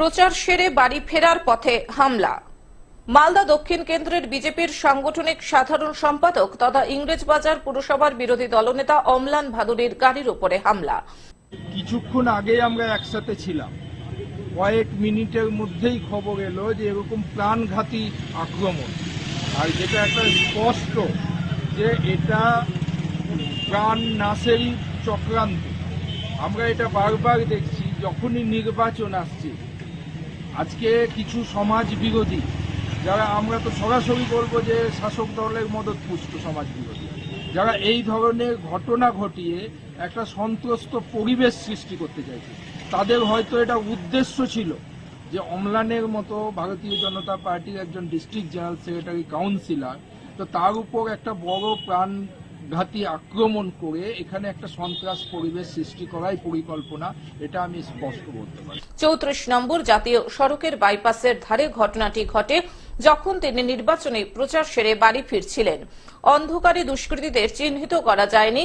প্রচার সেরে বাড়ি ফেরার পথে হামলা। মালদা দক্ষিণ কেন্দ্রের বিজেপির সাংগঠনিক সাধারণ সম্পাদক তথা ইংরেজবাজার পুরসভার বিরোধী দলনেতা অমলান ভাদুরীর গাড়ির উপরে হামলা। কিছুক্ষণ আগে আমরা একসাথে ছিলাম। কয়েক মিনিটের মধ্যেই খবর এলো যে এরকম প্রাণঘাতী আক্রমণ। আর যেটা একটা স্পষ্ট যে এটা প্রাণ নাশেরই চক্রান্ত। আমরা এটা বারবার দেখছি, যখনই নির্বাচন আসছে আজকে কিছু সমাজ বিরোধী, যারা আমরা তো সরাসরি বলব যে শাসক দলের মদত পুষ্ট সমাজ বিরোধী, যারা এই ধরনের ঘটনা ঘটিয়ে একটা সন্ত্রস্ত পরিবেশ সৃষ্টি করতে চাইছে, তাদের হয়তো এটা উদ্দেশ্য ছিল যে অম্লানের মতো ভারতীয় জনতা পার্টির একজন ডিস্ট্রিক্ট জেনারেল সেক্রেটারি কাউন্সিলর, তো তার উপর একটা বড় প্রাণঘাতী আক্রমণ করে এখানে একটা সন্ত্রাস পরিবেশ সৃষ্টি করাই পরিকল্পনা এটা আমি স্পষ্ট বলতে পারি। চৌত্রিশ নম্বর জাতীয় সড়কের বাইপাসের ধারে ঘটনাটি ঘটে যখন তিনি নির্বাচনে প্রচার সেরে বাড়ি ফিরছিলেন। অন্ধকারে দুষ্কৃতীদের চিহ্নিত করা যায়নি।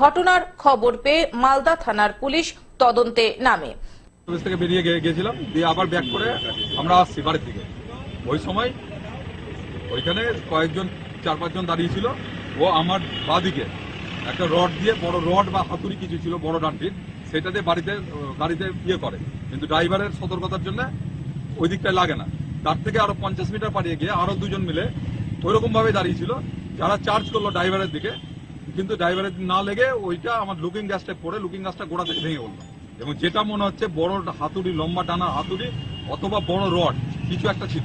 ঘটনার খবর পেয়ে মালদা থানার পুলিশ তদন্তে নামে। অফিস থেকে বেরিয়ে গেছিলাম দিয়ে আবার ব্যাক করে আমরা আসছি বাড়ির দিকে। ওই সময় ওইখানে কয়েকজন চার পাঁচজন দাঁড়িয়ে ছিল ও আমার বাদিকে। একটা রড দিয়ে বড় রড বা হাতুড়ি কিছু ছিল, বড় ডান্টির দিয়ে বাড়িতে গাড়িতে ইয়ে করে। কিন্তু ড্রাইভারের সতর্কতার জন্য ওই দিকটায় লাগে না। তার থেকে আরও পঞ্চাশ মিটার পাড়িয়ে গিয়ে আরও দুজন মিলে ওইরকম ভাবে দাঁড়িয়ে ছিল। যারা চার্জ করল ড্রাইভারের দিকে, কিন্তু ড্রাইভারের না লেগে ওইটা আমার লুকিং গ্যাসটা পড়ে, লুকিং গ্যাসটা গোড়া থেকে ভেঙে পড়ল। এবং যেটা মনে হচ্ছে বড় হাতুড়ি, লম্বা টানা হাতুড়ি অথবা বড় রড, কিছু একটা ছিল।